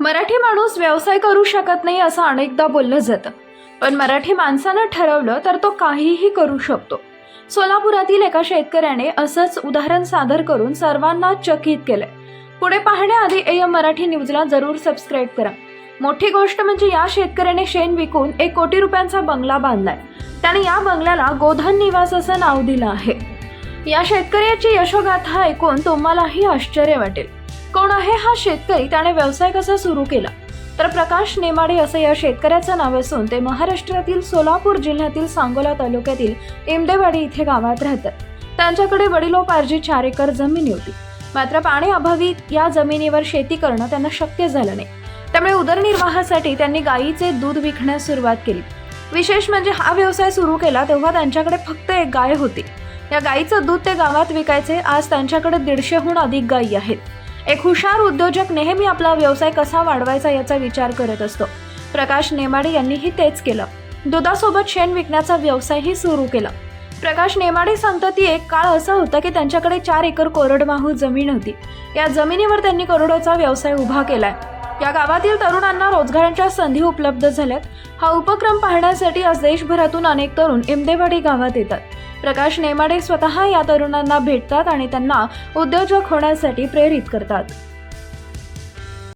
मराठी माणूस व्यवसाय करू शकत नाही असं अनेकदा बोललं जातं. पण मराठी माणसानं ठरवलं तर तो काहीही करू शकतो. सोलापुरातील एका शेतकऱ्याने असंच उदाहरण सादर करून सर्वांना चकित केलंय. पुढे पाहण्याआधी एम मराठी न्यूजला जरूर सबस्क्राईब करा. मोठी गोष्ट म्हणजे या शेतकऱ्याने शेण विकून एक कोटी रुपयांचा बंगला बांधलाय. त्याने या बंगल्याला गोधन निवास असं नाव दिलं आहे. या शेतकऱ्याची यशोगाथा ऐकून तुम्हालाही आश्चर्य वाटेल. कोण आहे हा शेतकरी? त्याने व्यवसाय कसा सुरू केला? तर प्रकाश नेमाडे असं या शेतकऱ्याचं नाव असून ते महाराष्ट्रातील सोलापूर जिल्ह्यातील सांगोला तालुक्यातील इमदेवाडी इथे गावात राहतात. त्यांच्याकडे वडिलोपार्जी चार एकर जमीन होती. मात्र पाण्याअभावी या जमिनीवर शेती करणं त्यांना शक्य झालं नाही. त्यामुळे उदरनिर्वाहासाठी त्यांनी गायीचे दूध विकण्यास सुरुवात केली. विशेष म्हणजे हा व्यवसाय सुरू केला तेव्हा त्यांच्याकडे फक्त एक गाय होती. या गायीचं दूध ते गावात विकायचे आज त्यांच्याकडे दीडशेहून अधिक गायी आहेत. एक हुशार उद्योजक नेहमी आपला व्यवसाय कसा वाढवायचा याचा विचार करत असतो. प्रकाश नेमाडे यांनीही तेच केलं. दुधासोबत शेण विकण्याचा व्यवसायही सुरू केला. प्रकाश नेमाडे सांगतात की एक काळ असा होता की त्यांच्याकडे चार एकर कोरडवाहू जमीन होती. या जमिनीवर त्यांनी करोडोचा व्यवसाय उभा केलाय. या गावातील तरुणांना रोजगारांच्या संधी उपलब्ध झाल्यात. हा उपक्रम पाहण्यासाठी आज देशभरातून अनेक तरुण इमदेवाडी गावात येतात. प्रकाश नेमाडे स्वतः या तरुणांना भेटतात आणि त्यांना उद्योजक होण्यासाठी प्रेरित करतात.